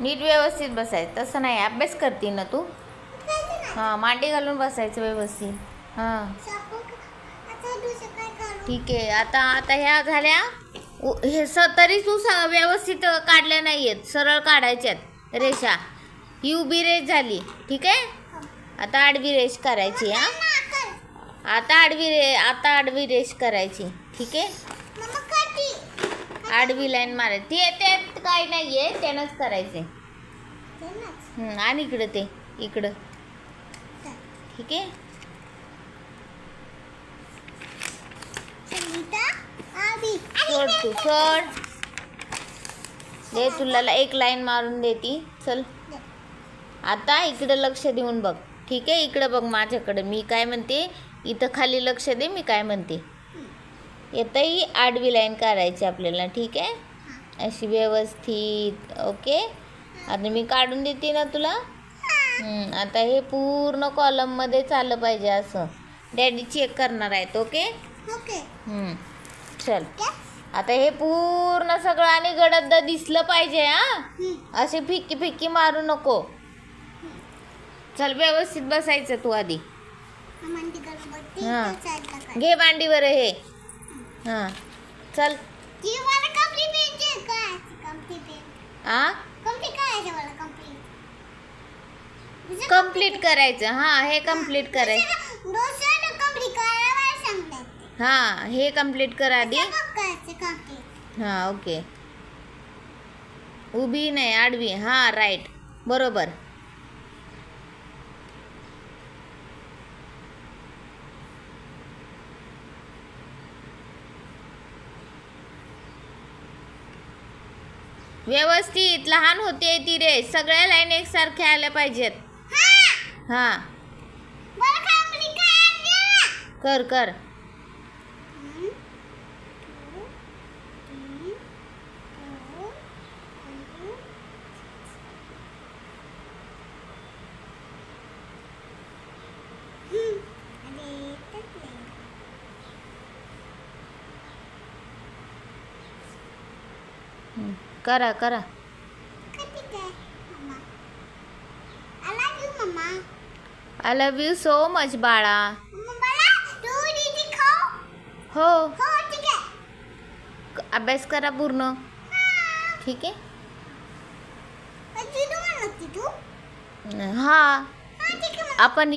नीट व्यवस्थित बसायचं. तसं नाही अभ्यास करते ना तू. हां मांडी घालून बसायचं व्यवस्थित. हां. ठीक आहे आता आता ह्या झाल्या. हे स तरी तू स व्यवस्थित काढल्या नाही आहेत सरळ काढायच्यात रेषा. ही उभी रेष झाली. ठीक आहे? आता आडवी रेष करायची हां. आता आडवी रे आता आडवी रेष करायची. ठीक आहे? आडवी लाईन मारायची. ते काय नाही आहे त्यानंच? करायचे हं, आणि इकडं ते इकडं. ठीक आहे? सोड तू सोड. दे तुला एक लाईन मारून देती. चल. आता इकडं लक्ष देऊन बघ. ठीक आहे? इकडं बघ माझ्याकडे. मी काय म्हणते? इथं खाली लक्ष दे मी काय म्हणते. येतही आडवी लाईन काढायची आपल्याला. ठीक आहे? अशी व्यवस्थित ओके? आता मी काढून देते ना तुला? आता हे पूर्ण कॉलममध्ये चाललं पाहिजे असं. डॅडी चेक करणार आहेत ओके? चल. आता हे पूर्ण सगळं आणि गडद दिसलं पाहिजे हा? असे फिक्की फिक्की मारू नको. चल व्यवस्थित बसायचं तू आधी. हा. घे मांडीवर हे. हां. चल. आ? कंप्लीट करायचं हां हे कंप्लीट करायचं हां हे कंप्लीट कर आधी. हां ओके उभी नाही आडवी. हां राईट बरोबर. व्यवस्थित लहान होते ती रे. सगळ्या लाईन एकसारख्या आल्या पाहिजेत. हां. कर कर. करा करा। I love you so much बाळा। हो। अभ्यास करा पूर्ण। ठीक आहे? हाँ. आपण